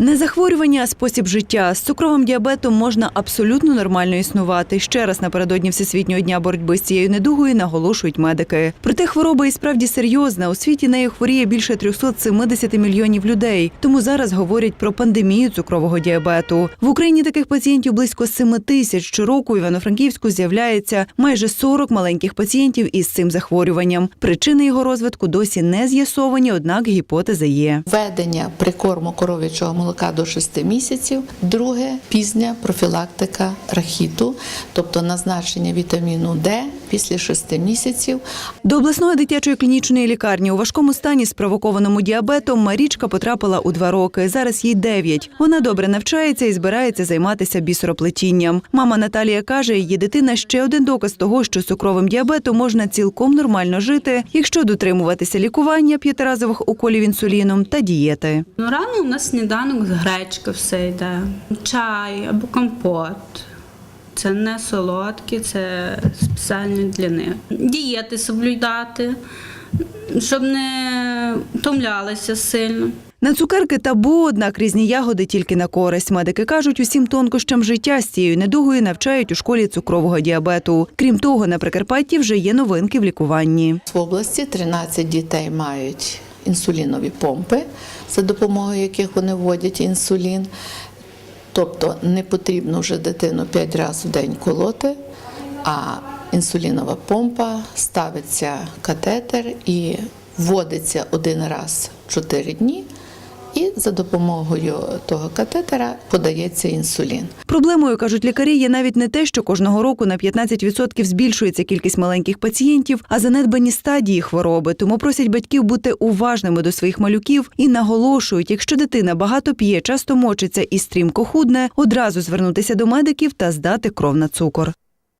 Не захворювання, а спосіб життя. З цукровим діабетом можна абсолютно нормально існувати. Ще раз напередодні Всесвітнього дня боротьби з цією недугою наголошують медики. Проте хвороба і справді серйозна. У світі нею хворіє більше 370 мільйонів людей. Тому зараз говорять про пандемію цукрового діабету. В Україні таких пацієнтів близько 7 тисяч. Щороку Івано-Франківську з'являється майже 40 маленьких пацієнтів із цим захворюванням. Причини його розвитку досі не з'ясовані, однак гіпотеза є. Введення прикорму коров'ячого молока до 6 місяців. Друге пізня профілактика рахіту, тобто назначення вітаміну Д після 6 місяців. До обласної дитячої клінічної лікарні у важкому стані спровокованому діабетом Марічка потрапила у два роки. Зараз їй дев'ять. Вона добре навчається і збирається займатися бісероплетінням. Мама Наталія каже, її дитина ще один доказ того, що з цукровим діабетом можна цілком нормально жити, якщо дотримуватися лікування п'ятиразових уколів інсуліном та дієти. Ну, рано у нас сніданок з гречки все йде. Чай або компот. Це не солодкі, це спеціально для них. Дієти соблюдати, щоб не втомлялися сильно. На цукерки табу, однак різні ягоди тільки на користь. Медики кажуть, усім тонкощам життя з цією недугою навчають у школі цукрового діабету. Крім того, на Прикарпатті вже є новинки в лікуванні. В області 13 дітей мають інсулінові помпи, за допомогою яких вони вводять інсулін. Тобто не потрібно вже дитину 5 разів в день колоти, а інсулінова помпа ставиться катетер і вводиться один раз в 4 дні. І за допомогою того катетера подається інсулін. Проблемою кажуть лікарі, є навіть не те, що кожного року на 15% збільшується кількість маленьких пацієнтів, а занедбані стадії хвороби. Тому просять батьків бути уважними до своїх малюків і наголошують, якщо дитина багато п'є, часто мочиться і стрімко худне, одразу звернутися до медиків та здати кров на цукор.